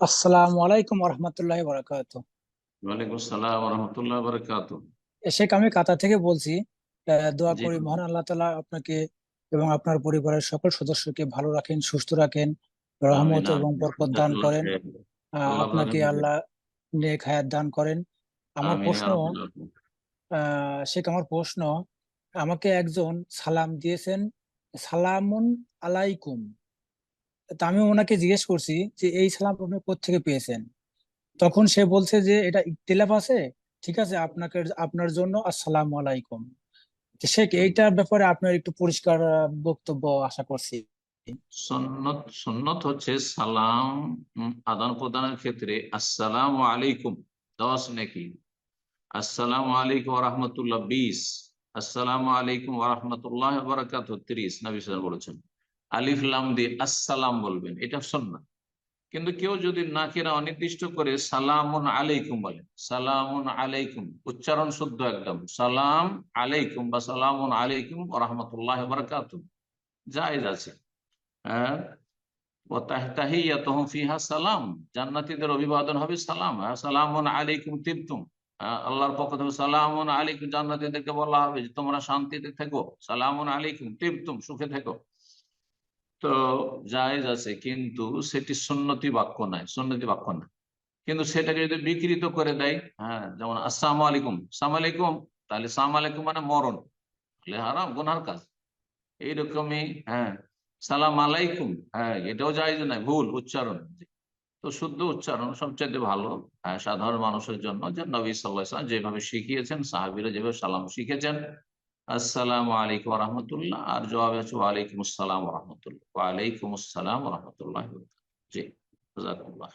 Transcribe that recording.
আসসালামু আলাইকুম রহমতুল্লাহ বরাকাত ওয়ালাইকুম আসসালাম রহমতুল্লাহ বারকাত শেখ আমি কাতার থেকে বলছি দোয়া করি মহান আল্লাহ তাআলা আপনাকে এবং আপনার পরিবারের সকল সদস্যকে ভালো রাখেন সুস্থ রাখেন রহমত এবং বরকত দান করেন। আহ, আপনাকে আল্লাহ নেক হায়াত দান করেন। আমার প্রশ্ন শেখ আমার প্রশ্ন আমাকে একজন সালাম দিয়েছেন সালামুন আলাইকুম। তা আমি ওনাকে জিজ্ঞেস করছি যে, এই সালাম আপনি কোত্থেকে পেয়েছেন? তখন সে বলছে যে, এটা ইখতিলাফ আছে, ঠিক আছে, আপনাকে, আপনার জন্য আসসালামু আলাইকুম। শেখ এইটার ব্যাপারে আপনার একটু পরিষ্কার বক্তব্য আশা করছি। সুন্নত সুন্নত হচ্ছে সালাম আদান প্রদানের ক্ষেত্রে আসসালামু আলাইকুম দশ নাকি? আসসালামু আলাইকুম রহমতুল্লাহ, বিশ। আসসালামু আলাইকুম রহমতুল্লাহ বারাকাত ত্রিশ, নবী বলেছেন। আলিফ লাম দিয়ে আসসালাম বলবেন এটা সুন্নাত। কিন্তু কেউ যদি নাকিরা অনির্দিষ্ট করে সালামুন আলাইকুম বলে সালামুন আলাইকুম উচ্চারণ শুদ্ধ একদম সালাম আলাইকুম বা সালামুন আলাইকুম রহমতুল্লাহ বারাকাত জায়েজ আছে। হ্যাঁ? সালাম জান্নাতীদের অভিবাদন হবে সালাম হ্যাঁ, সালামুন আলাইকুম তিবতুম হ্যাঁ, আল্লাহর পক্ষ থেকে সালামুন আলাইকুম জান্নাতীদেরকে বলা হবে যে তোমরা শান্তিতে থেকো সালামুন আলাইকুম তিবতুম সুখে থেকো। তো জায়েজ আছে কিন্তু সেটি সুন্নতি বাক্য নয় সুন্নতি বাক্য না। কিন্তু সেটাকে যদি বিকৃত করে দেয় হ্যাঁ যেমন আসসালামু আলাইকুম সালাম আলাইকুম তাহলে সালাম আলাইকুম মানে মরণ তাহলে হারাম গুনার কাজ। এইরকমই হ্যাঁ সালাম আলাইকুম হ্যাঁ এটাও জায়েজ নয় ভুল উচ্চারণ। তো শুদ্ধ উচ্চারণ সবচেয়ে ভালো হ্যাঁ, সাধারণ মানুষের জন্য যে নবী সাল্লাহ যেভাবে শিখিয়েছেন সাহাবিরা যেভাবে সালাম শিখেছেন আসসালামু আলাইকুম রহমতুল্লাহ আর জবাব হচ্ছে ওয়ালাইকুম আসসালাম রহমতুল্লাহ ওয়ালাইকুম আসসালাম রহমতুল্লাহ জি জাজাকুল্লাহ